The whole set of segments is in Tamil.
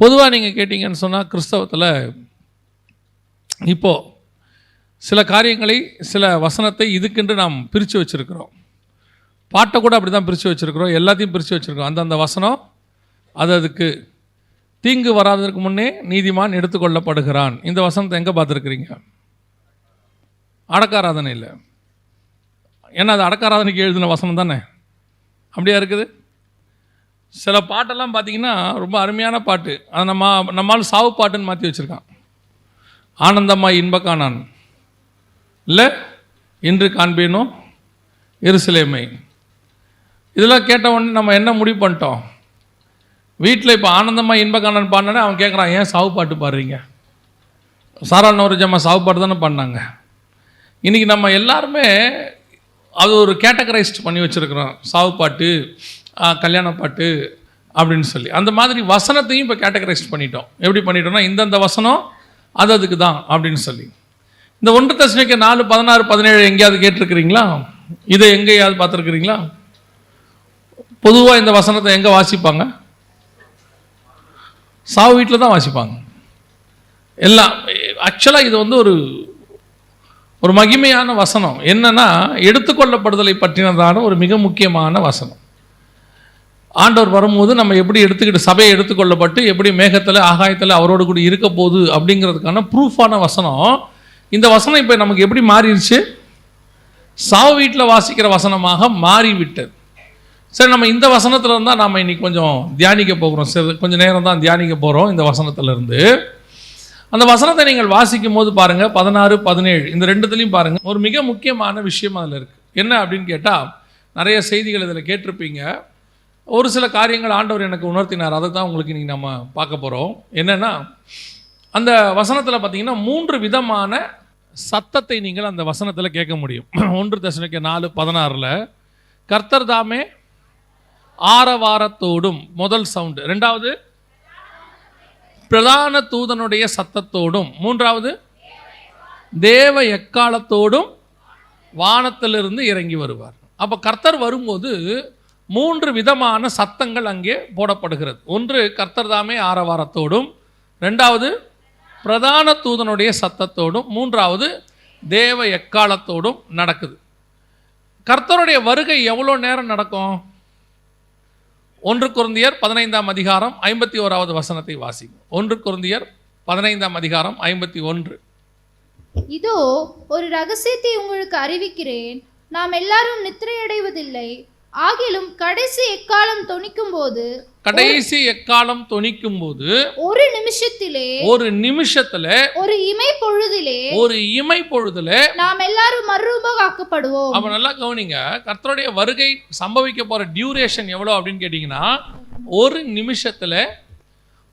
பொதுவாக நீங்கள் கேட்டிங்கன்னு சொன்னால் கிறிஸ்தவத்தில் இப்போது சில காரியங்களை சில வசனத்தை இதுக்கென்று நாம் பிரித்து வச்சுருக்கிறோம். பாட்டை கூட அப்படி தான் பிரித்து வச்சுருக்கிறோம். எல்லாத்தையும் பிரித்து வச்சுருக்கோம் அந்தந்த வசனம் அது அதுக்கு தீங்கு வராததற்கு முன்னே நீதிமான் எடுத்துக்கொள்ளப்படுகிறான். இந்த வசனத்தை எங்கே பார்த்துருக்குறீங்க? அடக்காராதனை இல்லை ஏன்னா அது அடக்காராதனைக்கு எழுதின வசனம் தானே? அப்படியா இருக்குது? சில பாட்டெல்லாம் பார்த்தீங்கன்னா ரொம்ப அருமையான பாட்டு. அது நம்ம நம்மால் சாவு பாட்டுன்னு மாற்றி வச்சுருக்கான். ஆனந்தம்மா இன்பக்கானான். இல்லை இன்று காண்பேனோ எருசலேமை. இதெல்லாம் கேட்ட உடனே நம்ம என்ன முடிவு பண்ணிட்டோம்? வீட்டில் இப்போ ஆனந்தமாக இன்பக்கானன் பாடினே அவன் கேட்குறான் ஏன் சாவு பாட்டு பாடுறீங்க? சாரா நவரஜம்மா சாவு பாட்டு தானே பாடினாங்க. இன்றைக்கி நம்ம எல்லாருமே அது ஒரு கேட்டகரைஸ்ட் பண்ணி வச்சுருக்குறோம். சாவு பாட்டு கல்யாண பாட்டு அப்படின்னு சொல்லி. அந்த மாதிரி வசனத்தையும் இப்போ கேட்டகரைஸ்ட் பண்ணிட்டோம். எப்படி பண்ணிட்டோம்னா இந்தந்த வசனம் அது அதுக்கு தான் அப்படின்னு சொல்லி. இந்த ஒன்று தசனிக்க நாலு பதினாறு பதினேழு எங்கேயாவது கேட்டிருக்கிறீங்களா? இதை எங்கேயாவது பார்த்துருக்குறீங்களா? பொதுவாக இந்த வசனத்தை எங்கே வாசிப்பாங்க? சாவு வீட்டில் தான் வாசிப்பாங்க. எல்லாம் ஆக்சுவலாக இது வந்து ஒரு ஒரு மகிமையான வசனம். என்னன்னா எடுத்துக்கொள்ளப்படுதலை பற்றினதான ஒரு மிக முக்கியமான வசனம். ஆண்டவர் வரும்போது நம்ம எப்படி எடுத்துக்கிட்டு சபையை எடுத்துக்கொள்ளப்பட்டு எப்படி மேகத்தில் ஆகாயத்தில் அவரோடு கூட இருக்க போகுது அப்படிங்கிறதுக்கான ப்ரூஃபான வசனம். இந்த வசனம் இப்போ நமக்கு எப்படி மாறிடுச்சு? சாவு வீட்டில் வாசிக்கிற வசனமாக மாறிவிட்டது. சரி நம்ம இந்த வசனத்தில் இருந்தால் நாம் இன்றைக்கி கொஞ்சம் தியானிக்க போகிறோம். சரி கொஞ்சம் நேரம் தான் தியானிக்க போகிறோம் இந்த வசனத்துலேருந்து அந்த வசனத்தை நீங்கள் வாசிக்கும் போது பாருங்கள் பதினாறு பதினேழு இந்த ரெண்டுத்துலையும் பாருங்கள் ஒரு மிக முக்கியமான விஷயம் அதில் இருக்குது என்ன அப்படின்னு கேட்டால் நிறைய செய்திகள் இதில் கேட்டிருப்பீங்க. ஒரு சில காரியங்கள் ஆண்டவர் எனக்கு உணர்த்தினார். அதை தான் உங்களுக்கு இன்றைக்கி நம்ம பார்க்க போகிறோம் என்னென்னா அந்த வசனத்தில் பார்த்தீங்கன்னா மூன்று விதமான சத்தத்தை நீங்கள் அந்த வசனத்தில் கேட்க முடியும். ஒன்று தசனிக்க நாலு பதினாறில் கர்த்தர் தாமே ஆரவாரத்தோடும் முதல் சவுண்டு. ரெண்டாவது பிரதான தூதனுடைய சத்தத்தோடும் மூன்றாவது தேவ எக்காலத்தோடும் வானத்திலிருந்து இறங்கி வருவார் அப்போ கர்த்தர் வரும்போது மூன்று விதமான சத்தங்கள் அங்கே போடப்படுகிறது. ஒன்று கர்த்தர் தாமே ஆரவாரத்தோடும். ரெண்டாவது பிரதான தூதனுடைய சத்தத்தோடும். மூன்றாவது தேவ எக்காலத்தோடும் நடக்குது. கர்த்தருடைய வருகை எவ்வளோ நேரம் நடக்கும்? ஒன்று குருந்தியர் பதினைந்தாம் அதிகாரம் ஐம்பத்தி ஓராவது வசனத்தை வாசிக்கும் ஒன்று குருந்தியர் பதினைந்தாம் அதிகாரம் ஐம்பத்தி ஒன்று இதோ ஒரு ரகசியத்தை உங்களுக்கு அறிவிக்கிறேன். நாம் எல்லாரும் நித்திரையடைவதில்லை. ஆகிலும் கடைசி எக்காலம் தொனிக்கும் போது கடைசி எக்காலம் தொனிக்கும் போது ஒரு நிமிஷத்திலே ஒரு நிமிஷத்துல ஒரு இமை பொழுதிலே ஒரு இமை பொழுதுல நாம் எல்லாரும் மறுரூபமாக்கப்படுவோம். அப்ப நல்லா கவனிங்க கர்த்தருடைய வருகை சம்பவிக்க போற டியூரேஷன் எவ்வளோ அப்படின்னு கேட்டிங்கன்னா ஒரு நிமிஷத்துல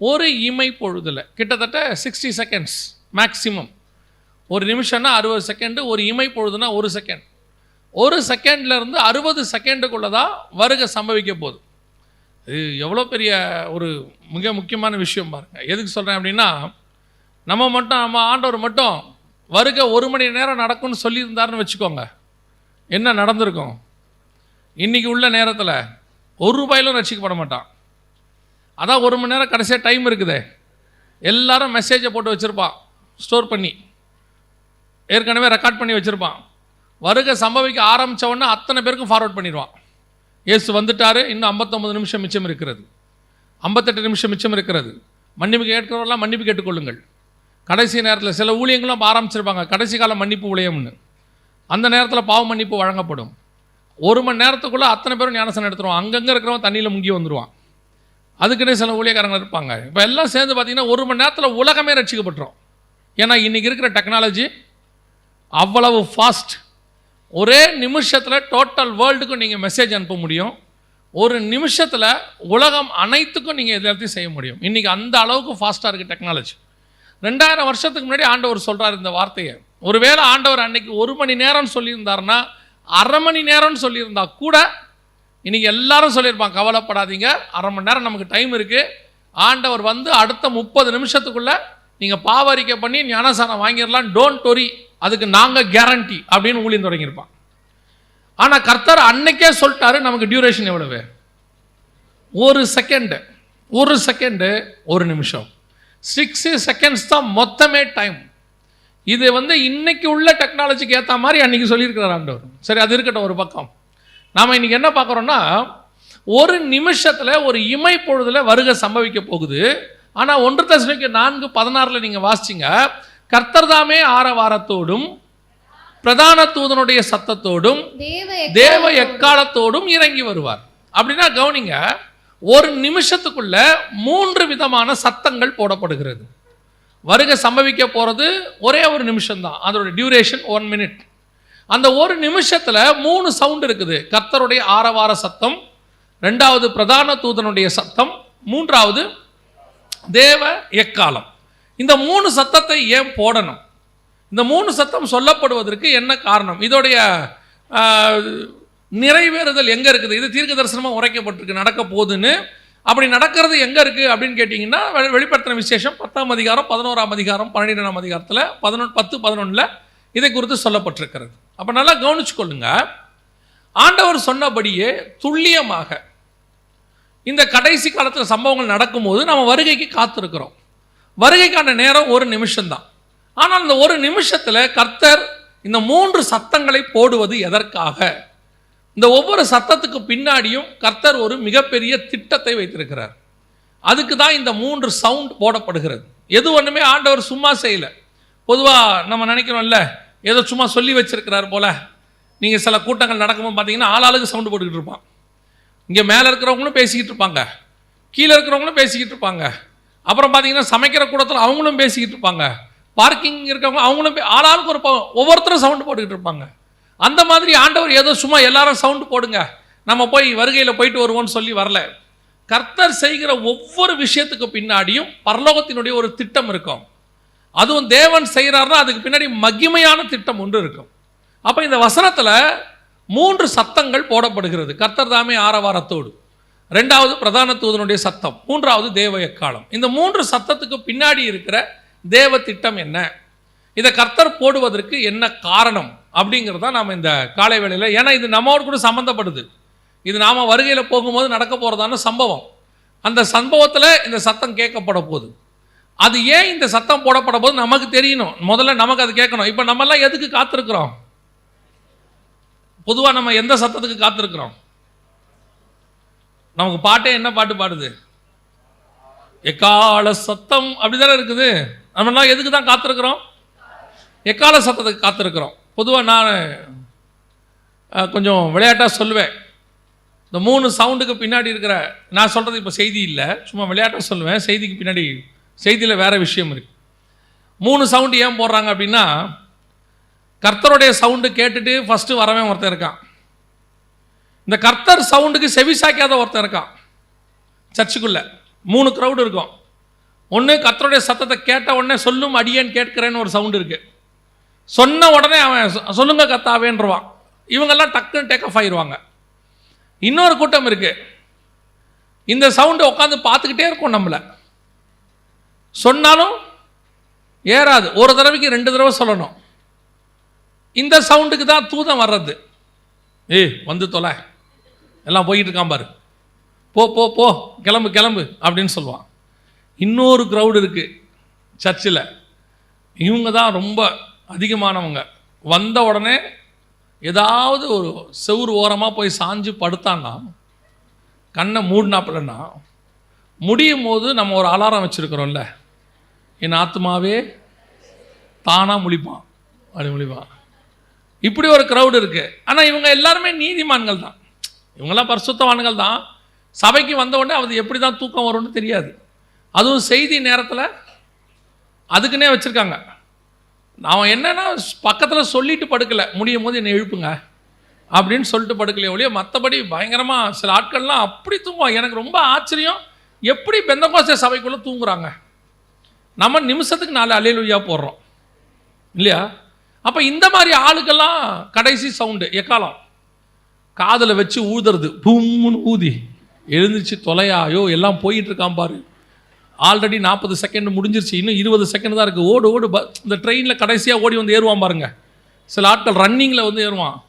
ஒரு இமை பொழுதுல கிட்டத்தட்ட சிக்ஸ்டி செகண்ட்ஸ் மேக்ஸிமம் ஒரு நிமிஷம்னா அறுபது செகண்டு ஒரு இமை பொழுதுனா ஒரு செகண்ட் ஒரு செகண்ட்லேருந்து அறுபது செகண்டுக்குள்ளே தான் வருகை சம்பவிக்க போகுது. இது எவ்வளோ பெரிய ஒரு மிக முக்கியமான விஷயம் பாருங்கள் எதுக்கு சொல்கிறேன் அப்படின்னா நம்ம மட்டும் நம்ம ஆண்டவர் மட்டும் வருகை ஒரு மணி நேரம் நடக்கும்னு சொல்லியிருந்தாருன்னு வச்சுக்கோங்க. என்ன நடந்திருக்கும்? இன்றைக்கி உள்ள நேரத்தில் ஒரு ரூபாயிலும் ரசிக்கப்பட மாட்டான். அதான் ஒரு மணி நேரம் கடைசியாக டைம் இருக்குதே. எல்லாரும் மெசேஜை போட்டு வச்சுருப்பான். ஸ்டோர் பண்ணி. ஏற்கனவே ரெக்கார்ட் பண்ணி வச்சுருப்பான். வருகை சம்பவிக்க ஆரம்பித்தவொடனே அத்தனை பேருக்கும் ஃபார்வர்ட் பண்ணிடுவான். ஏசு வந்துட்டார் இன்னும் ஐம்பத்தொம்பது நிமிஷம் மிச்சம் இருக்கிறது. ஐம்பத்தெட்டு நிமிஷம் மிச்சம் இருக்கிறது. மன்னிப்பு கேட்கிறவரெல்லாம் மன்னிப்பு கேட்டுக்கொள்ளுங்கள். கடைசி நேரத்தில் சில ஊழியங்களும் ஆரம்பிச்சிருப்பாங்க. கடைசி கால மன்னிப்பு ஊழியம்னு. அந்த நேரத்தில் பாவ மன்னிப்பு வழங்கப்படும். ஒரு மணி நேரத்துக்குள்ளே அத்தனை பேரும் ஞானசனம் எடுத்துருவான். அங்கங்கே இருக்கிறவன் தண்ணியில் முங்கி வந்துடுவான் அதுக்குன்னே சில ஊழியக்காரங்க இருப்பாங்க. இப்போ எல்லாம் சேர்ந்து பார்த்தீங்கன்னா ஒரு மணி நேரத்தில் உலகமே ரட்சிக்கப்பட்டுரும். ஏன்னா இன்றைக்கி இருக்கிற டெக்னாலஜி அவ்வளவு ஃபாஸ்ட் ஒரே நிமிஷத்தில் டோட்டல் வேர்ல்டுக்கும் நீங்கள் மெசேஜ் அனுப்ப முடியும். ஒரு நிமிஷத்தில் உலகம் அனைத்துக்கும் நீங்கள் எல்லாத்தையும் செய்ய முடியும். இன்றைக்கி அந்த அளவுக்கு ஃபாஸ்ட்டாக இருக்குது டெக்னாலஜி ரெண்டாயிரம் வருஷத்துக்கு முன்னாடி ஆண்டவர் சொல்கிறார் இந்த வார்த்தையை. ஒருவேளை ஆண்டவர் அன்னைக்கு ஒரு மணி நேரம் சொல்லியிருந்தாருன்னா அரை மணி நேரம்னு சொல்லியிருந்தா கூட இன்றைக்கி எல்லாரும் சொல்லியிருப்பாங்க கவலைப்படாதீங்க அரை மணி நேரம் நமக்கு டைம் இருக்குது ஆண்டவர் வந்து அடுத்த முப்பது நிமிஷத்துக்குள்ளே நீங்கள் பாவரிக்கை பண்ணி ஞானசாரம் வாங்கிடலாம். டோன்ட் ஒரி அதுக்கு நாங்கள் கேரண்டி அப்படின்னு ஊழியம் தொடங்கியிருப்பான். ஆனால் கர்த்தர் அன்னைக்கே சொல்லிட்டாரு நமக்கு டியூரேஷன் எவ்வளவு? ஒரு செகண்டு ஒரு செகண்டு ஒரு நிமிஷம். சிக்ஸு செகண்ட்ஸ் தான் மொத்தமே டைம் இது வந்து இன்னைக்கு உள்ள டெக்னாலஜிக்கு ஏற்ற மாதிரி அன்னைக்கு சொல்லியிருக்கிறார் ஆண்டவர். சரி அது இருக்கட்டும் ஒரு பக்கம். நாம் இன்னைக்கு என்ன பார்க்குறோன்னா ஒரு நிமிஷத்தில் ஒரு இமை பொழுதில் வருகை சம்பவிக்க போகுது. ஆனால் ஒன்று தசமிக்கு நான்கு பதினாறில் நீங்கள் வாசிச்சிங்க கர்த்தர் தாமே ஆரவாரத்தோடும் பிரதான தூதனுடைய சத்தத்தோடும் தேவ தேவ எக்காலத்தோடும். இறங்கி வருவார். அப்படின்னா கவனிங்க ஒரு நிமிஷத்துக்குள்ள மூன்று விதமான சத்தங்கள் போடப்படுகிறது. வருகை சம்பவிக்க போகிறது ஒரே ஒரு நிமிஷம்தான். அதோட டியூரேஷன் ஒன் மினிட் அந்த ஒரு நிமிஷத்தில் மூணு சவுண்ட் இருக்குது. கர்த்தருடைய ஆரவார சத்தம் ரெண்டாவது பிரதான தூதனுடைய சத்தம் மூன்றாவது தேவ எக்காலம். இந்த மூணு சத்தத்தை ஏன் போடணும்? இந்த மூணு சத்தம் சொல்லப்படுவதற்கு என்ன காரணம்? இதோடைய நிறைவேறுதல் எங்கே இருக்குது? இது தீர்க்க தரிசனமாக உரைக்கப்பட்டிருக்கு. நடக்க போகுதுன்னு. அப்படி நடக்கிறது எங்கே இருக்குது அப்படின்னு கேட்டிங்கன்னா வெ- வெளிப்படுத்தின விசேஷம் பத்தாம் அதிகாரம் பதினோராம் அதிகாரம் பன்னிரெண்டாம் அதிகாரத்தில் பதினொன்று பத்து பதினொன்றில் இதை குறித்து சொல்லப்பட்டிருக்கிறது. அப்போ நல்லா கவனிச்சுக்கொள்ளுங்க. ஆண்டவர் சொன்னபடியே துல்லியமாக இந்த கடைசி காலத்தில் சம்பவங்கள் நடக்கும்போது நம்ம வருகைக்கு காத்திருக்கிறோம். வருகைக்கான நேரம் ஒரு நிமிஷம்தான். ஆனால் இந்த ஒரு நிமிஷத்தில் கர்த்தர் இந்த மூன்று சத்தங்களை போடுவது எதற்காக? இந்த ஒவ்வொரு சத்தத்துக்கு பின்னாடியும் கர்த்தர் ஒரு மிகப்பெரிய திட்டத்தை வைத்திருக்கிறார். அதுக்கு தான் இந்த மூன்று சவுண்ட் போடப்படுகிறது. எது ஒன்றுமே ஆண்டவர் சும்மா செய்யலை. பொதுவாக நம்ம நினைக்கிறோம்ல ஏதோ சும்மா சொல்லி வச்சிருக்கிறார் போல. நீங்கள் சில கூட்டங்கள் நடக்கும்போது பார்த்தீங்கன்னா ஆளாளுக்கு சவுண்டு போட்டுக்கிட்டு இருப்பான். இங்கே மேலே இருக்கிறவங்களும் பேசிக்கிட்டு இருப்பாங்க. கீழே இருக்கிறவங்களும் பேசிக்கிட்டு இருப்பாங்க. அப்புறம் பார்த்தீங்கன்னா சமைக்கிற கூடத்தில் அவங்களும் பேசிக்கிட்டு இருப்பாங்க. பார்க்கிங் இருக்கவங்க அவங்களும் பே- ஆளாளுக்கு ஒரு ஒவ்வொருத்தரும் சவுண்டு போட்டுக்கிட்டு இருப்பாங்க. அந்த மாதிரி ஆண்டவர் ஏதோ சும்மா எல்லாரும் சவுண்டு போடுங்க. நம்ம போய் வருகையில் போயிட்டு வருவோம்னு சொல்லி வரல. கர்த்தர் செய்கிற ஒவ்வொரு விஷயத்துக்கு பின்னாடியும் பரலோகத்தினுடைய ஒரு திட்டம் இருக்கும். அதுவும் தேவன் செய்கிறாருன்னா அதுக்கு பின்னாடி மகிமையான திட்டம் ஒன்று இருக்கும். அப்போ இந்த வசனத்தில் மூன்று சத்தங்கள் போடப்படுகிறது. கர்த்தர் தாமே ஆரவாரத்தோடு. ரெண்டாவது பிரதான தூதனுடைய சத்தம் மூன்றாவது தேவ எக்காலம் இந்த மூன்று சத்தத்துக்கு பின்னாடி இருக்கிற தேவ திட்டம் என்ன? இதை கர்த்தர் போடுவதற்கு என்ன காரணம்? அப்படிங்கிறத நாம் இந்த காலை வேளையில் ஏன்னா இது நம்மோடு கூட சம்மந்தப்படுது இது நாம் வருகையில் போகும்போது நடக்க போகிறதான சம்பவம். அந்த சம்பவத்தில் இந்த சத்தம் கேட்கப்பட போகுது. அது ஏன் இந்த சத்தம் போடப்பட போது நமக்கு தெரியணும். முதல்ல நமக்கு அது கேட்கணும். இப்போ நம்மெல்லாம் எதுக்கு காத்திருக்கிறோம்? பொதுவாக நம்ம எந்த சத்தத்துக்கு காத்திருக்கிறோம்? நமக்கு பாட்டே என்ன பாட்டு பாடுது? எக்கால சத்தம் அப்படிதானே இருக்குது. நம்மலாம் எதுக்கு தான் காத்திருக்கிறோம்? எக்கால சத்தத்துக்கு காத்திருக்கிறோம்? பொதுவாக நான் கொஞ்சம் விளையாட்டாக சொல்லுவேன். இந்த மூணு சவுண்டுக்கு பின்னாடி இருக்கிற நான் சொல்கிறது இப்போ செய்தி இல்லை. சும்மா விளையாட்டாக சொல்லுவேன். செய்திக்கு பின்னாடி செய்தியில் வேறு விஷயம் இருக்குது மூணு சவுண்டு ஏன் போடுறாங்க அப்படின்னா கர்த்தருடைய சவுண்டு கேட்டுட்டு ஃபஸ்ட்டு வரவன் ஒருத்தன் இருக்கான். இந்த கர்த்தர் சவுண்டுக்கு செவி சாய்க்காத ஒருத்தன் இருக்கான். சர்ச்சுக்குள்ளே மூணு க்ரௌடு இருக்கும். ஒன்று கர்த்தருடைய சத்தத்தை கேட்ட உடனே சொல்லும் அடியேன்னு கேட்கிறேன்னு ஒரு சவுண்டு இருக்குது சொன்ன உடனே அவன் சொ- சொல்லுங்க கத்தாவேன்றவான் இவங்கெல்லாம் டக்குன்னு டேக் ஆஃப் ஆயிடுவாங்க இன்னொரு கூட்டம் இருக்குது இந்த சவுண்டை உட்காந்து பார்த்துக்கிட்டே இருக்கும் நம்மளை. சொன்னாலும் ஏறாது. ஒரு தடவைக்கு ரெண்டு தடவை சொல்லணும். இந்த சவுண்டுக்கு தான் தூதம் வர்றது. ஏய் வந்து தொலை. எல்லாம் போயிட்டு இருக்கான் பாரு. போ போ போ கிளம்பு கிளம்பு அப்படின்னு சொல்லுவான். இன்னொரு க்ரௌடு இருக்குது சர்ச்சில் இவங்க தான் ரொம்ப அதிகமானவங்க. வந்த உடனே ஏதாவது ஒரு செவுறு ஓரமாக போய் சாஞ்சு படுத்தான்னா கண்ணை மூடினாப்பிலன்னா முடியும் போது நம்ம ஒரு அலாரம் வச்சுருக்குறோம்ல. என் ஆத்மாவே தானாக முழிப்பான். அப்படி முழிப்பான். இப்படி ஒரு க்ரௌடு இருக்குது ஆனால் இவங்க எல்லாருமே நீதிமான்கள் தான். இவங்கெல்லாம் பரிசுத்தவான்கள் தான். சபைக்கு வந்த உடனே அது எப்படி தான் தூக்கம் வரும்னு தெரியாது. அதுவும் செய்தி நேரத்தில் அதுக்குன்னே வச்சுருக்காங்க. அவன் என்னன்னா பக்கத்தில் சொல்லிட்டு படுக்கலை. முடியும் போது என்னை எழுப்புங்க அப்படின்னு சொல்லிட்டு படுக்கலையே ஒழிய மற்றபடி பயங்கரமாக சில ஆட்கள்லாம் அப்படி தூங்குவாங்க எனக்கு ரொம்ப ஆச்சரியம். எப்படி பெந்தகோஸ்தே சபைக்குள்ளே தூங்குறாங்க? நம்ம நிமிஷத்துக்கு நாலு அலையிலுயா போடுறோம். இல்லையா? அப்போ இந்த மாதிரி ஆளுக்கெல்லாம் கடைசி சவுண்டு எக்காலம்? காதில் வச்சு ஊதுறது. பூம்னு ஊதி. எழுந்திருச்சு தொலையாயோ எல்லாம் போயிட்டு இருக்கான் பாரு. ஆல்ரெடி நாற்பது செகண்ட் முடிஞ்சிருச்சு. இன்னும் இருபது செகண்ட் தான் இருக்குது ஓடு ஓடு ப- இந்த ட்ரெயினில் கடைசியாக ஓடி வந்து ஏறுவான் பாருங்கள் சில ஆட்கள் ரன்னிங்கில் வந்து ஏறுவான்.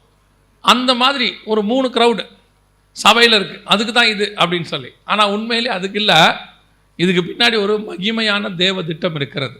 அந்த மாதிரி ஒரு மூணு க்ரௌடு சபையில் இருக்குது அதுக்கு தான் இது அப்படின்னு சொல்லி. ஆனால் உண்மையிலே அதுக்கு இல்லை. இதுக்கு பின்னாடி ஒரு மகிமையான தேவ திட்டம் இருக்கிறது.